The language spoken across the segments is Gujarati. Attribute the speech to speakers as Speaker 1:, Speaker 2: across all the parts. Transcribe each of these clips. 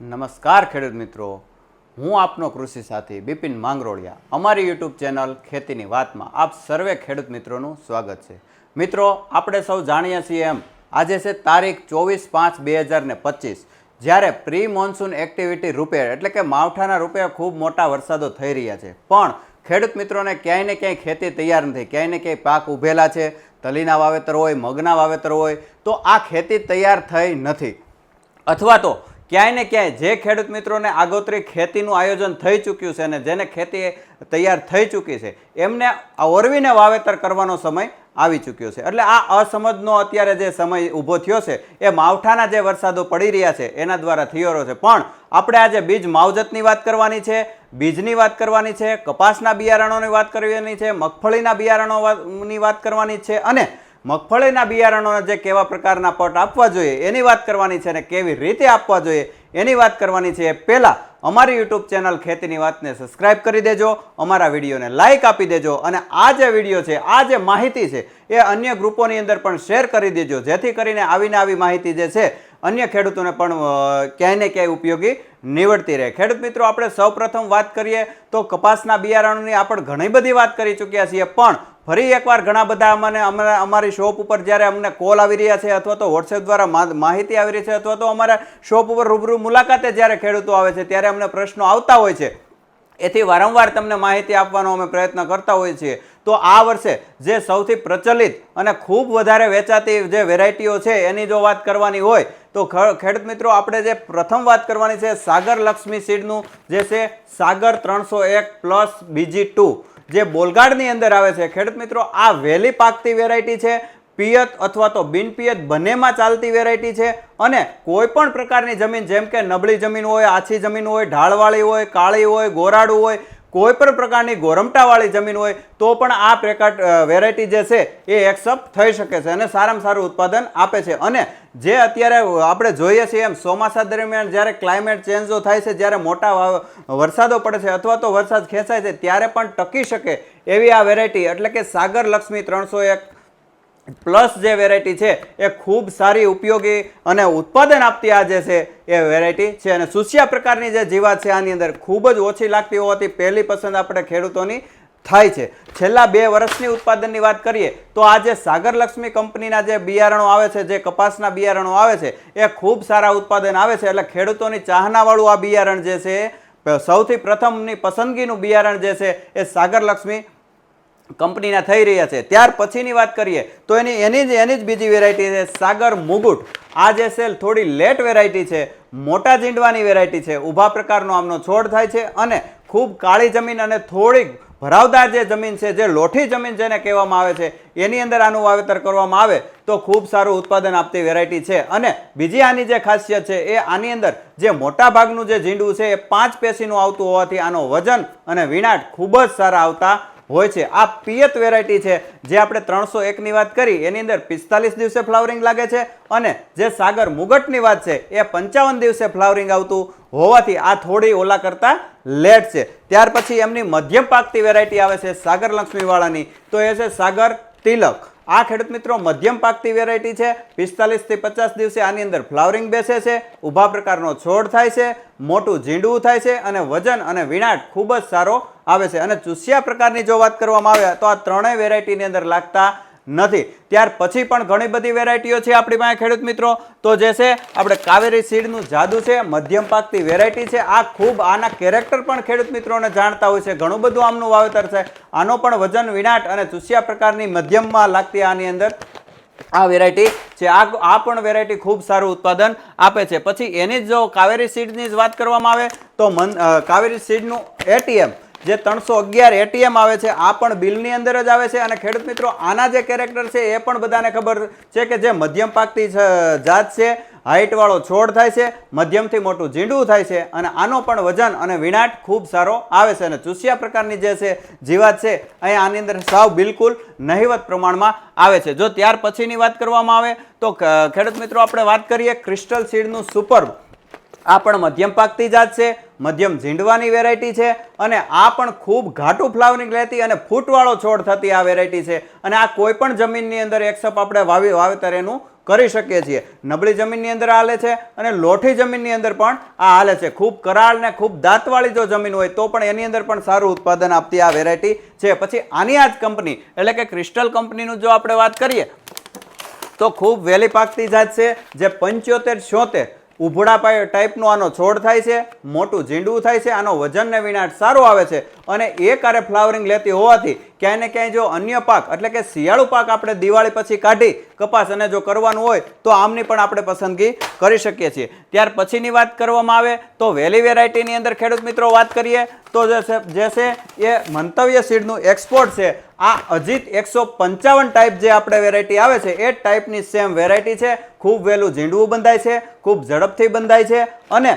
Speaker 1: નમસ્કાર ખેડૂત મિત્રો. હું આપનો કૃષિ સાથી બિપિન માંગરોળિયા. અમારી યુટ્યુબ ચેનલ ખેતીની વાતમાં આપ સર્વે ખેડૂત મિત્રોનું સ્વાગત છે. મિત્રો, આપણે સૌ જાણીએ છીએ એમ, આજે છે તારીખ ચોવીસ પાંચ બે હજાર ને પચીસ, જ્યારે પ્રી મોન્સૂન એક્ટિવિટી રૂપે, એટલે કે માવઠાના રૂપે ખૂબ મોટા વરસાદો થઈ રહ્યા છે. પણ ખેડૂત મિત્રોને ક્યાંય ને ક્યાંય ખેતી તૈયાર નથી, ક્યાંય ને ક્યાંય પાક ઉભેલા છે, તલીના વાવેતર હોય, મગના વાવેતર હોય, તો આ ખેતી તૈયાર થઈ નથી. અથવા તો ક્યાંય ને ક્યાંય જે ખેડૂત મિત્રોને આગોતરી ખેતીનું આયોજન થઈ ચૂક્યું છે અને જેને ખેતી તૈયાર થઈ ચૂકી છે, એમને ઓરવીને વાવેતર કરવાનો સમય આવી ચૂક્યો છે. એટલે આ અસમજનો અત્યારે જે સમય ઊભો થયો છે, એ માવઠાના જે વરસાદો પડી રહ્યા છે, એના દ્વારા થયો છે. પણ આપણે આજે બીજ માવજતની વાત કરવાની છે, બીજની વાત કરવાની છે, કપાસના બિયારણોની વાત કરવાની છે, મગફળીના બિયારણોની વાત કરવાની છે અને મગફળીના બિયારણોને જે કેવા પ્રકારના પટ આપવા જોઈએ, એની વાત કરવાની છે અને કેવી રીતે આપવા જોઈએ, એની વાત કરવાની છે એ પહેલાં અમારી યુટ્યુબ ચેનલ ખેતીની વાતને સબસ્ક્રાઇબ કરી દેજો, અમારા વિડીયોને લાઇક આપી દેજો અને આ જે વીડિયો છે, આ જે માહિતી છે, એ અન્ય ગ્રુપોની અંદર પણ શેર કરી દેજો, જેથી કરીને આવીને આવી માહિતી જે છે, અન્ય ખેડૂતોને પણ ક્યાંય ને ક્યાંય ઉપયોગી નીવડતી રહે. ખેડૂત મિત્રો, આપણે સૌપ્રથમ વાત કરીએ તો કપાસના બિયારણોની આપણે ઘણી બધી વાત કરી ચૂક્યા છીએ, પણ ફરી એકવાર ઘણા બધા અમને અમારા શોપ ઉપર જ્યારે અમને કોલ આવી રહ્યા છે અથવા તો વોટ્સએપ દ્વારા માહિતી આવી રહી છે અથવા તો અમારા શોપ ઉપર રૂબરૂ મુલાકાતે જ્યારે ખેડૂતો આવે છે ત્યારે અમને પ્રશ્નો આવતા હોય છે. એથી વારંવાર તમને માહિતી આપવાનો અમે પ્રયત્ન કરતા હોઈએ છીએ. તો આ વર્ષે જે સૌથી પ્રચલિત અને ખૂબ વધારે વેચાતી જે વેરાયટીઓ છે એની જો વાત કરવાની હોય, તો ખેડૂત મિત્રો, આપણે જે પ્રથમ વાત કરવાની છે સાગર લક્ષ્મી સીડનું, જે છે સાગર ત્રણસો એક પ્લસ બીજી ટુ, જે બોલગાડની અંદર આવે છે. ખેડૂત મિત્રો, આ વહેલી પાકતી વેરાયટી છે, પિયત અથવા તો બિનપિયત બંનેમાં ચાલતી વેરાયટી છે અને કોઈ પણ પ્રકારની જમીન, જેમ કે નબળી જમીન હોય, આછી જમીન હોય, ઢાળવાળી હોય, કાળી હોય, ગોરાડું હોય કોઈ પણ પ્રકારની ગોરમટાવાળી જમીન હોય તો પણ આ પ્રકાર વેરાયટી જે છે એ એક્સેપ્ટ થઈ શકે છે અને સારામાં સારું ઉત્પાદન આપે છે. અને જે અત્યારે આપણે જોઈએ છીએ એમ ચોમાસા દરમિયાન જ્યારે ક્લાઇમેટ ચેન્જો થાય છે, જ્યારે મોટા વરસાદો પડે છે અથવા તો વરસાદ ખેંચાય છે, ત્યારે પણ ટકી શકે એવી આ વેરાયટી એટલે કે સાગર લક્ષ્મી ત્રણસો એક પ્લસ જે વેરાયટી છે એ ખૂબ સારી ઉપયોગી અને ઉત્પાદન આપતી આ જે છે એ વેરાયટી છે અને સુસિયા પ્રકારની જે જીવાત છે આની અંદર ખૂબ જ ઓછી લાગતી હોવાથી પહેલી પસંદ આપણે ખેડૂતોની થાય છે. છેલ્લા બે વર્ષની ઉત્પાદનની વાત કરીએ તો આ જે સાગર લક્ષ્મી કંપનીના જે બિયારણો આવે છે, જે કપાસના બિયારણો આવે છે, એ ખૂબ સારા ઉત્પાદન આવે છે એટલે ખેડૂતોની ચાહનાવાળું આ બિયારણ જે છે, સૌથી પ્રથમની પસંદગીનું બિયારણ જે છે એ સાગર લક્ષ્મી કંપનીના થઈ રહ્યા છે. ત્યાર પછીની વાત કરીએ, તો એની એની જ એની જ બીજી વેરાયટી છે સાગર મુગુટ. આ જે સેલ થોડી લેટ વેરાયટી છે, મોટા ઝીંડવાની વેરાયટી છે. ઊભા પ્રકારનો આમનો છોડ થાય છે અને ખૂબ કાળી જમીન અને થોડીક ભરાવદાર જે જમીન છે, જે લોઠી જમીન જેને કહેવામાં આવે છે, એની અંદર આનું વાવેતર કરવામાં આવે તો ખૂબ સારું ઉત્પાદન આપતી વેરાયટી છે. અને બીજી આની જે ખાસિયત છે, એ આની અંદર જે મોટા ભાગનું જે ઝીંડું છે, એ પાંચ પેશીનું આવતું હોવાથી આનો વજન અને વિનાટ ખૂબ જ સારા આવતા હોય છે. આ પિયત વેરાયટી છે. જે આપણે ત્રણસો એકની વાત કરી, એની અંદર પિસ્તાલીસ દિવસે ફ્લાવરિંગ લાગે છે અને જે સાગર મુગટની વાત છે, એ પંચાવન દિવસે ફ્લાવરિંગ આવતું હોવાથી આ થોડી ઓલા કરતાં લેટ છે. ત્યાર પછી એમની મધ્યમ પાકતી વેરાયટી આવે છે સાગર લક્ષ્મીવાળાની. તો એ છે સાગર તિલક. આ ખેડૂત મિત્રો મધ્યમ પાકતી વેરાયટી છે. પિસ્તાલીસથી પચાસ દિવસે આની અંદર ફ્લાવરિંગ બેસે છે. ઊભા પ્રકારનો છોડ થાય છે. મોટું ઝીંડવું થાય છે અને વજન અને વિનાટ ખૂબ જ સારો આવે છે. અને ચૂસિયા પ્રકારની જો વાત કરવામાં આવે તો આ ત્રણેય વેરાયટીની અંદર લાગતા નથી. ત્યાર પછી પણ ઘણી બધી વેરાયટીઓ છે આપણી પાસે, ખેડૂત મિત્રો. તો જે છે, આપણે કાવેરી સીડનું જાદુ છે, મધ્યમ પાકતી વેરાયટી છે. આ ખૂબ આના કેરેક્ટર પણ ખેડૂત મિત્રોને જાણતા હોય છે. ઘણું બધું આમનું વાવેતર છે. આનો પણ વજન, વિનાટ અને ચૂસિયા પ્રકારની મધ્યમમાં લાગતી આની અંદર આ વેરાયટી છે. આ આ પણ વેરાયટી ખૂબ સારું ઉત્પાદન આપે છે. પછી એની જ જો કાવેરી સીડની જ વાત કરવામાં આવે, તો મન કાવેરી સીડનું એટીએમ જે ત્રણસો અગિયાર એટીએમ આવે છે, આ પણ બિલની અંદર જ આવે છે અને ખેડૂત મિત્રો, આના જે કેરેક્ટર છે એ પણ બધાને ખબર છે કે જે મધ્યમ પાકતી જાત છે હાઇટવાળો છોડ થાય છે, મધ્યમથી મોટું ઝીંડું થાય છે અને આનો પણ વજન અને વિનાટ ખૂબ સારો આવે છે અને ચૂસિયા પ્રકારની જે છે, જીવાત છે અહીંયા આની અંદર સાવ બિલકુલ નહિવત પ્રમાણમાં આવે છે. જો ત્યાર પછીની વાત કરવામાં આવે, તો ખેડૂત મિત્રો, આપણે વાત કરીએ ક્રિસ્ટલ સીડનું સુપર આ પણ મધ્યમ પાકતી જાત છે, મધ્યમ ઝીંડવાની વેરાયટી છે અને આ પણ ખૂબ ઘાટું ફ્લાવરિંગ લેતી અને ફૂટવાળો છોડ થતી આ વેરાયટી છે. અને આ કોઈ પણ જમીનની અંદર એકસપ આપણે વાવી વાવેતર એનું કરી શકીએ છીએ. નબળી જમીનની અંદર હાલે છે અને લોઠી જમીનની અંદર પણ આ હાલે છે. ખૂબ કરાળ ને ખૂબ દાંતવાળી જો જમીન હોય તો પણ એની અંદર પણ સારું ઉત્પાદન આપતી આ વેરાયટી છે. પછી આની આ જ કંપની, એટલે કે ક્રિસ્ટલ કંપનીનું જો આપણે વાત કરીએ, તો ખૂબ વહેલી પાકતી જાત છે, જે પંચોતેર છોતેર પાય ટાઈપનો આનો છોડ થાય છે, મોટું ઝીંડવું થાય છે, આનો વજનને વિનાટ સારો આવે છે. અને એ કારે ફ્લાવરિંગ લેતી હોવાથી ક્યાંય ને ક્યાંય જો અન્ય પાક, એટલે કે શિયાળુ પાક આપણે દિવાળી પછી કાઢી, કપાસ અને જો કરવાનું હોય, તો આમની પણ આપણે પસંદગી કરી શકીએ છીએ. ત્યાર પછીની વાત કરવામાં આવે, તો વહેલી વેરાયટીની અંદર ખેડૂત મિત્રો વાત કરીએ, તો જે છે એ મંતવ્ય સીડનું એક્સપોર્ટ છે. આ અજીત એકસો પંચાવન ટાઈપ જે આપણે વેરાયટી આવે છે, એ ટાઈપની સેમ વેરાયટી છે. ખૂબ વહેલું ઝીંડવું બંધાય છે, ખૂબ ઝડપથી બંધાય છે અને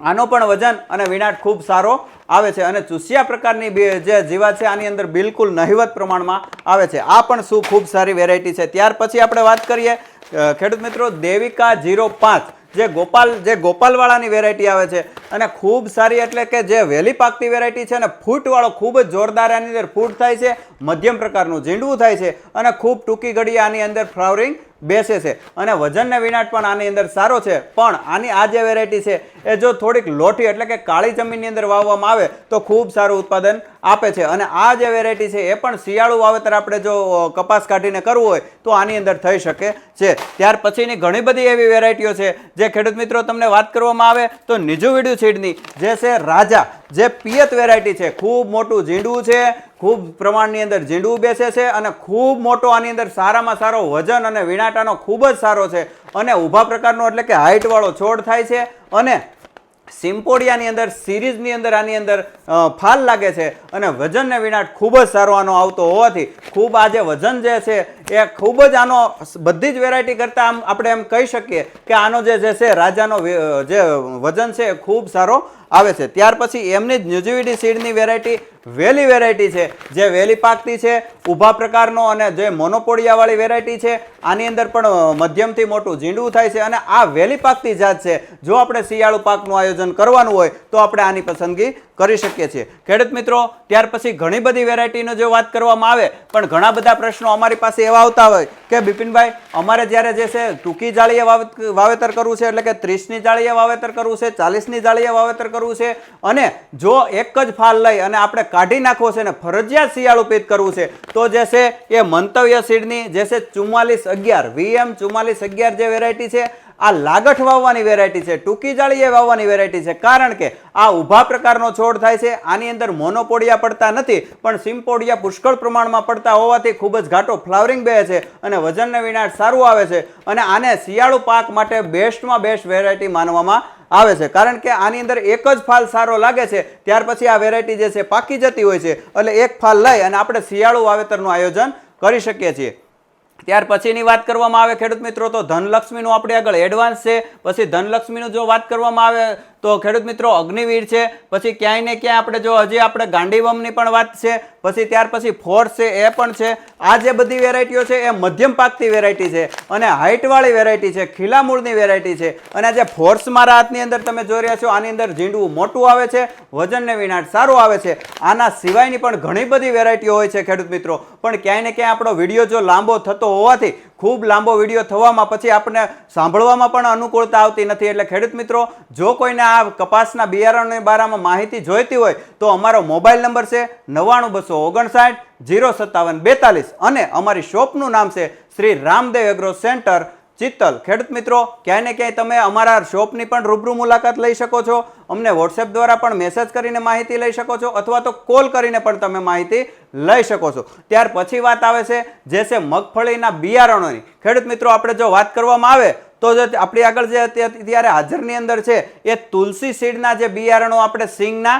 Speaker 1: આનો પણ વજન અને વિનાટ ખૂબ સારો આવે છે અને ચૂસિયા પ્રકારની જે જીવા છે આની અંદર બિલકુલ નહિવત પ્રમાણમાં આવે છે. આ પણ શું ખૂબ સારી વેરાયટી છે. ત્યાર પછી આપણે વાત કરીએ ખેડૂત મિત્રો, દેવિકા જીરો પાંચ. જે ગોપાલ, જે ગોપાલવાળાની વેરાયટી આવે છે અને ખૂબ સારી એટલે કે જે વહેલી પાકતી વેરાયટી છે અને ફૂટવાળો ખૂબ જ જોરદાર આની અંદર ફૂટ થાય છે, મધ્યમ પ્રકારનું, ઝીંડવું થાય છે અને ખૂબ ટૂંકી ઘડી આની અંદર ફ્લાવરિંગ બેસે છે. અને વજનને વિનાટ પણ આની અંદર સારો છે. પણ આની આ જે વેરાયટી છે, એ જો થોડીક લોઠી એટલે કે કાળી જમીનની અંદર વાવવામાં આવે, તો ખૂબ સારું ઉત્પાદન આપે છે. અને આ જે વેરાયટી છે, એ પણ શિયાળુ વાવેતર આપણે જો કપાસ કાઢીને કરવું હોય, તો આની અંદર થઈ શકે છે. ત્યાર પછીની ઘણી બધી એવી વેરાયટીઓ છે, જે ખેડૂત મિત્રો તમને વાત કરવામાં આવે, તો નિજુ વિડ્યુ સીડની, જે છે રાજા. જે પિયત વેરાયટી છે, ખૂબ મોટું ઝીંડવું છે, ખૂબ પ્રમાણની અંદર ઝીંડવું બેસે છે અને ખૂબ મોટો આની અંદર સારામાં સારો વજન અને વિનાટાનો ખૂબ જ સારો છે. અને ઊભા પ્રકારનો એટલે કે હાઇટવાળો છોડ થાય છે અને સિમ્પોડિયાની અંદર, સિરીઝની અંદર આની અંદર ફાલ લાગે છે અને વજનને વિનાટ ખૂબ જ સારો આનો આવતો હોવાથી ખૂબ આજે વજન જે છે એ ખૂબ જ આનો બધી જ વેરાયટી કરતાં આમ આપણે એમ કહી શકીએ કે આનો જે છે, રાજાનો જે વજન છે ખૂબ સારો આવે છે. ત્યાર પછી એમની જ ન્યુઝીવીડી સીડની વેરાયટી વેલી વેરાયટી છે. જે વેલી પાકતી છે, ઊભા પ્રકારનો અને જે મોનોપોડિયાવાળી વેરાયટી છે, આની અંદર પણ મધ્યમથી મોટું ઝીંડવું થાય છે અને આ વેલી પાકતી જાત છે. જો આપણે શિયાળુ પાકનું આયોજન કરવાનું હોય, તો આપણે આની પસંદગી કરી શકીએ છીએ. ખેડૂત મિત્રો, ત્યાર પછી ઘણી બધી વેરાયટીનો જો વાત કરવામાં આવે, પણ ઘણા બધા પ્રશ્નો અમારી પાસે એવા આવતા હોય કે, બિપિનભાઈ, અમારે જ્યારે જે છે, ટૂંકી જાળીએ વાવેત- વાવેતર કરવું છે, એટલે કે ત્રીસની જાળીએ વાવેતર કરવું છે, ચાલીસની જાળીએ વાવેતર કરવું છે, અને જો એક જ ફાલ લઈ અને આપણે કાઢી નાખવો છે ને ફરજિયાત શિયાળુ પિત કરવું છે. તો જે છે એ મંતવ્ય સીડની જે છે ચુમ્માલીસ અગિયાર, વીએમ ચુમ્માલીસ અગિયાર જે વેરાયટી છે, આ લાગઠ વાવવાની વેરાયટી છે, ટૂંકી જાળીએ વાવવાની વેરાયટી છે. કારણ કે આ ઊભા પ્રકારનો છોડ થાય છે, આની અંદર મોનોપોડિયા પડતા નથી, પણ સિમ્પોડિયા પુષ્કળ પ્રમાણમાં પડતા હોવાથી ખૂબ જ ઘાટો ફ્લાવરિંગ બે છે અને વજનને વિનાટ સારું આવે છે. અને આને શિયાળુ પાક માટે બેસ્ટમાં બેસ્ટ વેરાયટી માનવામાં આવે છે. કારણ કે આની અંદર એક જ ફાલ સારો લાગે છે. ત્યાર પછી આ વેરાયટી જે છે પાકી જતી હોય છે. એટલે એક ફાલ લઈ અને આપણે શિયાળુ વાવેતરનું આયોજન કરી શકીએ છીએ. ત્યાર પછીની વાત કરવામાં આવે ખેડૂત મિત્રો, તો ધનલક્ષ્મીનું આપણે આગળ એડવાન્સ છે. પછી ધનલક્ષ્મીનું જો વાત કરવામાં આવે, તો ખેડૂત મિત્રો અગ્નિવીર છે. પછી ક્યાંય ને ક્યાંય આપણે જો હજી આપણે ગાંડીવમની પણ વાત છે. પછી ત્યાર પછી ફોર્સ છે, એ પણ છે. આ જે બધી વેરાયટીઓ છે, એ મધ્યમ પાકતી વેરાયટી છે અને હાઇટવાળી વેરાયટી છે, ખીલા મૂળની વેરાયટી છે. અને જે ફોર્સ મારા હાથની અંદર તમે જોઈ રહ્યા છો, આની અંદર ઝીંડવું મોટું આવે છે, વજનને વિનાટ સારું આવે છે. આના સિવાયની પણ ઘણી બધી વેરાયટીઓ હોય છે ખેડૂત મિત્રો. પણ ક્યાંય ને ક્યાંય આપણો વીડિયો જો લાંબો થતો હોવાથી ખૂબ લાંબો વીડિયો થવામાં પછી આપણને સાંભળવામાં પણ અનુકૂળતા આવતી નથી. એટલે ખેડૂત મિત્રો, જો કોઈને આ કપાસના બિયારણની બારામાં માહિતી જોઈતી હોય, તો અમારો મોબાઈલ નંબર છે નવ્વાણું બસો ઓગણસાઠ જીરો સત્તાવન બેતાલીસ અને અમારી શોપનું નામ છે શ્રી રામદેવ એગ્રો સેન્ટર ચિત્તલ, ખેડૂત મિત્રો, ક્યાંય ને ક્યાંય તમે અમારા શોપની પણ રૂબરૂ મુલાકાત લઈ શકો છો. અમને વોટ્સએપ દ્વારા પણ મેસેજ કરીને માહિતી લઈ શકો છો અથવા તો કોલ કરીને પણ તમે માહિતી લઈ શકો છો. ત્યાર પછી વાત આવે છે, જે છે મગફળીના બિયારણોની. ખેડૂત મિત્રો, આપણે જો વાત કરવામાં આવે, તો જે આપણી આગળ જે અત્યારે હાજરની અંદર છે, એ તુલસી સીડના જે બિયારણો આપણે સિંગના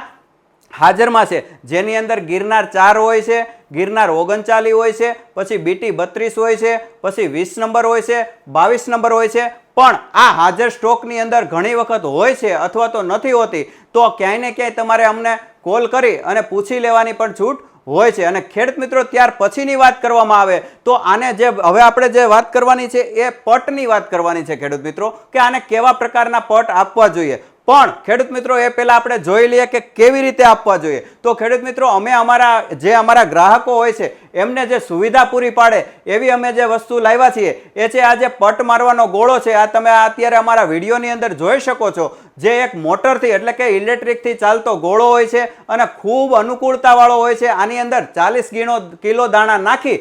Speaker 1: હાજરમાં છે. જેની અંદર ગિરનાર ચાર હોય છે ગિરનાર ઓગણચાલી હોય છે, પછી બીટી બત્રીસ હોય છે, પછી વીસ નંબર હોય છે, બાવીસ નંબર હોય છે. પણ આ હાજર સ્ટોકની અંદર ઘણી વખત હોય છે અથવા તો નથી હોતી, તો ક્યાંય ને ક્યાંય તમારે અમને કોલ કરી અને પૂછી લેવાની પણ છૂટ હોય છે. અને ખેડૂત મિત્રો, ત્યાર પછીની વાત કરવામાં આવે, તો આને જે હવે આપણે જે વાત કરવાની છે એ પટની વાત કરવાની છે ખેડૂત મિત્રો, કે આને કેવા પ્રકારના પટ આપવા જોઈએ? પણ ખેડૂત મિત્રો એ પહેલાં આપણે જોઈ લઈએ કે કેવી રીતે આપવા જોઈએ. તો ખેડૂત મિત્રો, અમે અમારા જે અમારા ગ્રાહકો હોય છે, એમને જે સુવિધા પૂરી પાડે એવી અમે જે વસ્તુ લાવ્યા છીએ, એ છે આ જે પટ મારવાનો ગોળો છે, આ તમે અત્યારે અમારા વિડીયોની અંદર જોઈ શકો છો, જે એક મોટરથી એટલે કે ઇલેક્ટ્રિકથી ચાલતો ગોળો હોય છે અને ખૂબ અનુકૂળતાવાળો હોય છે. આની અંદર ચાલીસ કિલો કિલો દાણા નાખી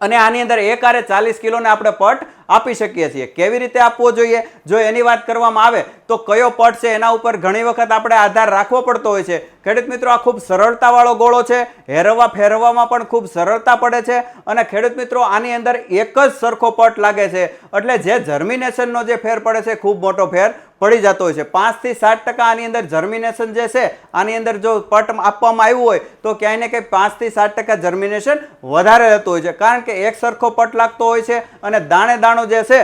Speaker 1: અને આની અંદર એક આરે ચાલીસ કિલોને આપણે પટ આપી શકીએ છીએ. કેવી રીતે આપવો જોઈએ? જો એની વાત કરવામાં આવે, તો કયો પટ છે એના ઉપર ઘણી વખત આપણે આધાર રાખવો પડતો હોય છે. ખેડૂત મિત્રો, આ ખૂબ સરળતાવાળો ગોળો છે. હેરવવા ફેરવવામાં પણ ખૂબ સરળતા પડે છે અને ખેડૂત મિત્રો, આની અંદર એક જ સરખો પટ લાગે છે. એટલે જે જર્મિનેશનનો જે ફેર પડે છે, ખૂબ મોટો ફેર પડી જતો હોય છે. પાંચથી સાત ટકા આની અંદર જર્મિનેશન જે છે, આની અંદર જો પટ આપવામાં આવ્યું હોય, તો ક્યાંય ને ક્યાંય પાંચથી સાત ટકા જર્મિનેશન વધારે રહેતું હોય છે. કારણ કે એક સરખો પટ લાગતો હોય છે અને દાણે દાણો જે છે,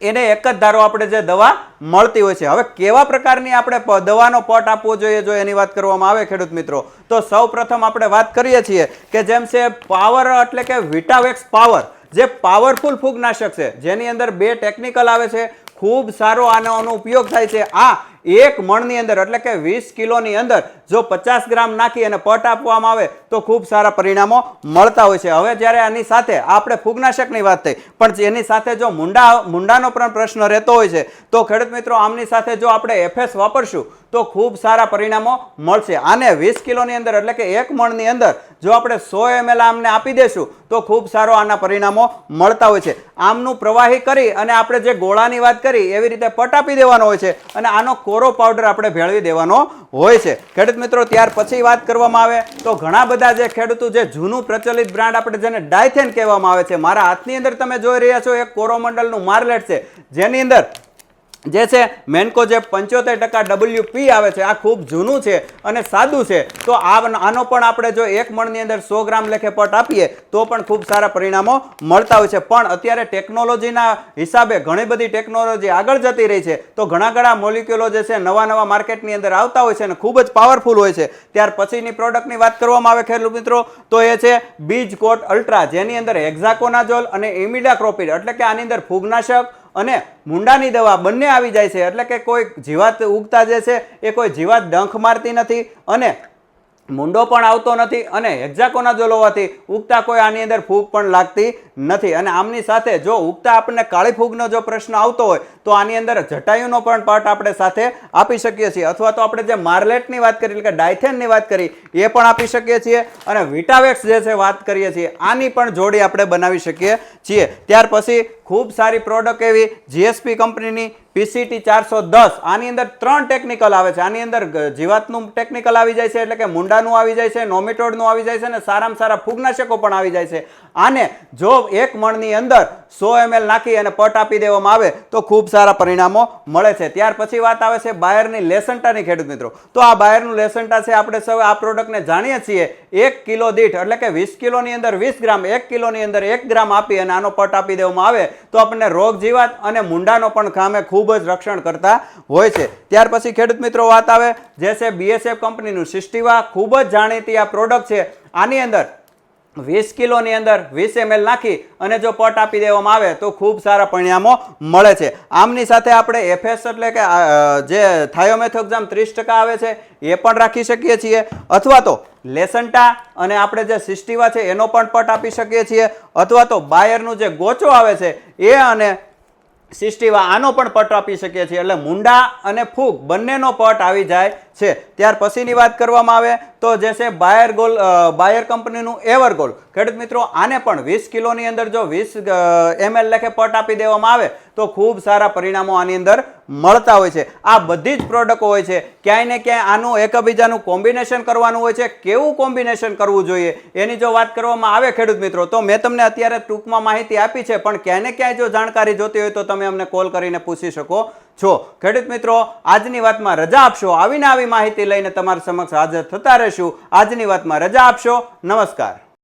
Speaker 1: એને એક જ ધારો આપણે જે દવા મળતી હોય છે. હવે કેવા પ્રકારની આપણે દવાનો પટ આપવો જોઈએ જો એની વાત કરવામાં આવે ખેડૂત મિત્રો? તો સૌ પ્રથમ આપણે વાત કરીએ છીએ કે જેમ છે પાવર એટલે કે વિટાવેક્સ પાવર જે પાવરફુલ ફૂગનાશક છે. જેની અંદર બે ટેકનિકલ આવે છે. ખૂબ સારો આનો ઉપયોગ થાય છે. આ એક મણની અંદર, એટલે કે વીસ કિલોની અંદર, જો પચાસ ગ્રામ નાખી અને પટ આપવામાં આવે, તો ખૂબ સારા પરિણામો મળતા હોય છે. હવે જ્યારે આની સાથે, આપણે ફૂગનાશકની વાત થઈ, પણ એની સાથે જો મુંડા, મુંડાનો પણ પ્રશ્ન રહેતો હોય છે, તો ખેડૂત મિત્રો, આમની સાથે જો આપણે એફએસ વાપરશું, તો ખૂબ સારા પરિણામો મળશે. આને વીસ કિલોની અંદર, એટલે કે એક મણની અંદર, જો આપણે સો એમએલ આમને આપી દેશું, તો ખૂબ સારો આના પરિણામો મળતા હોય છે. આમનું પ્રવાહી કરી અને આપણે જે ગોળાની વાત કરી, એવી રીતે પટ આપી દેવાનો હોય છે. અને આનો કોરો પાવડર આપણે ભેળવી દેવાનો હોય છે. ખેડૂત મિત્રો, ત્યાર પછી વાત કરવામાં આવે તો ઘણા બધા જે ખેડૂતો જે જૂનું પ્રચલિત બ્રાન્ડ આપણે જેને ડાયથેન કહેવામાં આવે છે, મારા હાથની અંદર તમે જોઈ રહ્યા છો, એક કોરોમંડલનું માર્લેટ છે. જેની અંદર જે છે મેન્કો જે પંચોતેર ટકા ડબલ્યુપી આવે છે. આ ખૂબ જૂનું છે અને સાદું છે. તો આનો પણ આપણે જો એક મણની અંદર સો ગ્રામ લેખે પટ આપીએ, તો પણ ખૂબ સારા પરિણામો મળતા હોય છે. પણ અત્યારે ટેકનોલોજીના હિસાબે ઘણી બધી ટેકનોલોજી આગળ જતી રહી છે. તો ઘણા ઘણા મોલિક્યુલો જે છે, નવા નવા માર્કેટની અંદર આવતા હોય છે અને ખૂબ જ પાવરફુલ હોય છે. ત્યાર પછીની પ્રોડક્ટની વાત કરવામાં આવે ખેડૂત મિત્રો, તો એ છે બીજ કોટ અલ્ટ્રા, જેની અંદર હેક્ઝાકોનાઝોલ અને ઇમિડાક્રોપિડ, એટલે કે આની અંદર ફૂગનાશક અને મુંડાની દવા બંને આવી જાય છે. એટલે કે કોઈ જીવાત ઉગતા જે છે, એ કોઈ જીવાત ડંખ મારતી નથી અને મુંડો પણ આવતો નથી અને હેક્ઝાકોનાઝોલ હોવાથી ઉગતા કોઈ આની અંદર ફૂગ પણ લાગતી નથી. અને આમની સાથે જો ઉગતા આપણને કાળી ફૂગનો જો પ્રશ્ન આવતો હોય, તો આની અંદર જટાયુનો પણ પાર્ટ આપણે સાથે આપી શકીએ છીએ. અથવા તો આપણે જે માર્લેટની વાત કરી, એટલે કે ડાયથેનની વાત કરી, એ પણ આપી શકીએ છીએ. અને વિટાવેક્સ જે છે, વાત કરીએ છીએ, આની પણ જોડી આપણે બનાવી શકીએ છીએ. ત્યાર પછી ખૂબ સારી પ્રોડક્ટ એવી જીએસપી કંપનીની પીસીટી ચારસો દસ. આની અંદર ત્રણ ટેકનિકલ આવે છે. આની અંદર જીવાતનું ટેકનિકલ આવી જાય છે, એટલે કે મુંડાનું આવી જાય છે નોમિટોડનું આવી જાય છે અને સારામાં સારા ફૂગનાશકો પણ આવી જાય છે. આને જો એક મણની અંદર સો એમએલ નાખી અને પટ આપી દેવામાં આવે, તો ખૂબ સારા પરિણામો મળે છે. ત્યાર પછી વાત આવે છે બાયરની લેસન્ટાની ખેડૂત મિત્રો. તો આ બાયરનું લેસન્ટા છે, આપણે સૌ આ પ્રોડક્ટને જાણીએ છીએ. એક કિલો દીઠ, એટલે કે વીસ કિલોની અંદર વીસ ગ્રામ, એક કિલોની અંદર એક ગ્રામ આપી અને આનો પટ આપી દેવામાં આવે તો આપણને રોગ જીવાત અને મુંડાનો પણ કામે ખૂબ જ રક્ષણ કરતા હોય છે. ત્યાર પછી ખેડૂત મિત્રો વાત આવે, જે છે બીએસએફ કંપનીનું સિસ્ટીવા, ખૂબ જ જાણીતી આ પ્રોડક્ટ છે. આની અંદર વીસ કિલોની અંદર વીસ એમએલ નાખી અને જો પટ આપી દેવામાં આવે તો ખૂબ સારા પરિણામો મળે છે. આમની સાથે આપણે એફએસ એટલે કે જે થાયોમેથોક્ઝામ ત્રીસ ટકા આવે છે, એ પણ રાખી શકીએ છીએ. અથવા તો લેસન્ટા અને આપણે જે સિસ્ટીવા છે, એનો પણ પટ આપી શકીએ છીએ. અથવા તો બાયરનું જે ગોચો આવે છે, એ અને સિસ્ટીવા, આનો પણ પટ આપી શકીએ છીએ. એટલે મુંડા અને ફૂગ બંનેનો પટ આવી જાય છે. ત્યાર પછીની વાત કરવામાં આવે તો જે છે બાયર ગોલ બાયર કંપનીનું એવર ગોલ ખેડૂત મિત્રો, આને પણ વીસ કિલોની અંદર જો વીસ એમએલ લેખે પટ આપી દેવામાં આવે તો ખૂબ સારા પરિણામો આની અંદર મળતા હોય છે. આ બધી જ પ્રોડક્ટો હોય છે. ક્યાંય ને ક્યાંય આનું એકબીજાનું કોમ્બિનેશન કરવાનું હોય છે. કેવું કોમ્બિનેશન કરવું જોઈએ? એની જો વાત કરવામાં આવે ખેડૂત મિત્રો, તો મેં તમને અત્યારે ટૂંકમાં માહિતી આપી છે. પણ ક્યાંય ને ક્યાંય જો જાણકારી જોતી હોય તો તમે અમને કોલ કરીને પૂછી શકો. છો. ખેડૂત મિત્રો, આજની વાતમાં રજા આપશો. આવીને આવી માહિતી લઈને તમારી સમક્ષ હાજર થતા રહેશું. આજની વાતમાં રજા આપશો. નમસ્કાર.